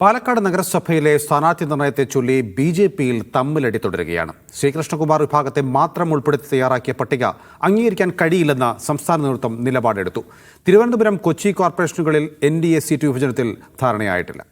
പാലക്കാട് നഗരസഭയിലെ സ്ഥാനാർത്ഥി നിർണയത്തെ ചൊല്ലി ബി ജെ പിയിൽ തമ്മിലടി തുടരുകയാണ്. ശ്രീകൃഷ്ണകുമാർ വിഭാഗത്തെ മാത്രം ഉൾപ്പെടുത്തി തയ്യാറാക്കിയ പട്ടിക അംഗീകരിക്കാൻ കഴിയില്ലെന്ന് സംസ്ഥാന നേതൃത്വം നിലപാടെടുത്തു. തിരുവനന്തപുരം കൊച്ചി കോർപ്പറേഷനുകളിൽ എൻ ഡി എ സീറ്റ് വിഭജനത്തിൽ ധാരണയായിട്ടില്ല.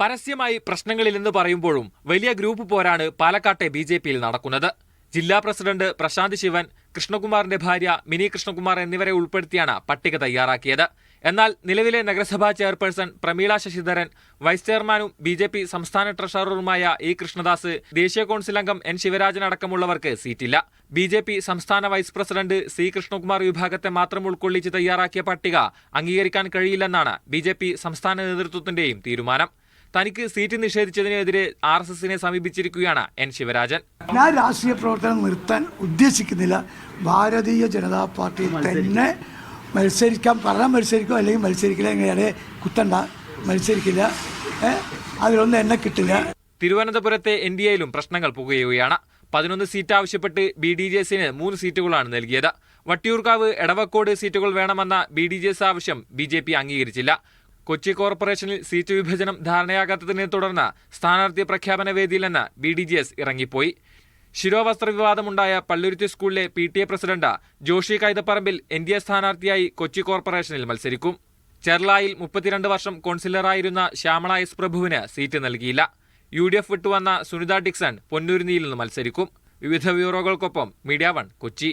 പരസ്യമായി പ്രശ്നങ്ങളില്ലെന്ന് പറയുമ്പോഴും വലിയ ഗ്രൂപ്പ് പോരാണ് പാലക്കാട്ടെ ബി നടക്കുന്നത്. ജില്ലാ പ്രസിഡന്റ് പ്രശാന്ത് ശിവൻ കൃഷ്ണകുമാറിന്റെ ഭാര്യ മിനി കൃഷ്ണകുമാർ എന്നിവരെ ഉൾപ്പെടുത്തിയാണ് പട്ടിക തയ്യാറാക്കിയത്. എന്നാൽ നിലവിലെ നഗരസഭാ ചെയർപേഴ്സൺ പ്രമീള ശശിധരൻ വൈസ് ചെയർമാനും ബി ജെ പി സംസ്ഥാന ട്രഷററുമായ ഇ കൃഷ്ണദാസ് ദേശീയ കൌൺസിൽ അംഗം എൻ ശിവരാജൻ അടക്കമുള്ളവർക്ക് സീറ്റില്ല. ബി ജെ പി സംസ്ഥാന വൈസ് പ്രസിഡന്റ് സി കൃഷ്ണകുമാർ വിഭാഗത്തെ മാത്രം ഉൾക്കൊള്ളിച്ച് തയ്യാറാക്കിയ പട്ടിക അംഗീകരിക്കാൻ കഴിയില്ലെന്നാണ് ബി സംസ്ഥാന നേതൃത്വത്തിന്റെയും തീരുമാനം. തനിക്ക് സീറ്റ് നിഷേധിച്ചതിനെതിരെ ആർ എസ് എസിനെ സമീപിച്ചിരിക്കുകയാണ് എൻ ശിവരാജൻ. ഞാൻ രാഷ്ട്രീയ പ്രവർത്തനം നിർത്താൻ ഉദ്ദേശിക്കുന്നില്ല. ഭാരതീയ ജനതാ പാർട്ടി തന്നെ മത്സരിക്കാൻ പറഞ്ഞാൽ മത്സരിക്കും അല്ലെങ്കിൽ മത്സരിക്കില്ല. ഇങ്ങനെ കുത്തണ്ട. മത്സരിക്കില്ല? അതിലൊന്നും എന്നെ കിട്ടില്ല. തിരുവനന്തപുരത്തെ എൻ ഡി എയിലും പ്രശ്നങ്ങൾ പുകയുകയാണ്. പതിനൊന്ന് സീറ്റ് ആവശ്യപ്പെട്ട് ബി ഡി ജെ എസിന് മൂന്ന് സീറ്റുകളാണ് നൽകിയത്. വട്ടിയൂർക്കാവ് എടവക്കോട് സീറ്റുകൾ വേണമെന്ന ബി ഡി ജെ എസ് ആവശ്യം ബി ജെ പി അംഗീകരിച്ചില്ല. കൊച്ചി കോർപ്പറേഷനിൽ സീറ്റ് വിഭജനം ധാരണയാകാത്തതിനെ തുടർന്ന് സ്ഥാനാർത്ഥി പ്രഖ്യാപന വേദിയിൽ നിന്ന് ബി ഡി ജി എസ് ഇറങ്ങിപ്പോയി. ശിരോവസ്ത്ര വിവാദമുണ്ടായ പള്ളുരുത്തി സ്കൂളിലെ P T A president Joshi Kaithaparambil N D A സ്ഥാനാർത്ഥിയായി കൊച്ചി കോർപ്പറേഷനിൽ മത്സരിക്കും. ചെർലായിൽ മുപ്പത്തിരണ്ട് വർഷം കൗൺസിലറായിരുന്ന ശ്യാമള എസ് പ്രഭുവിന് സീറ്റ് നൽകിയില്ല. യു ഡി എഫ് വിട്ടുവന്ന സുനിത ഡിക്സൺ പൊന്നൂരിനിയിൽ നിന്ന് മത്സരിക്കും. വിവിധ ബ്യൂറോകൾക്കൊപ്പം മീഡിയ വൺ കൊച്ചി.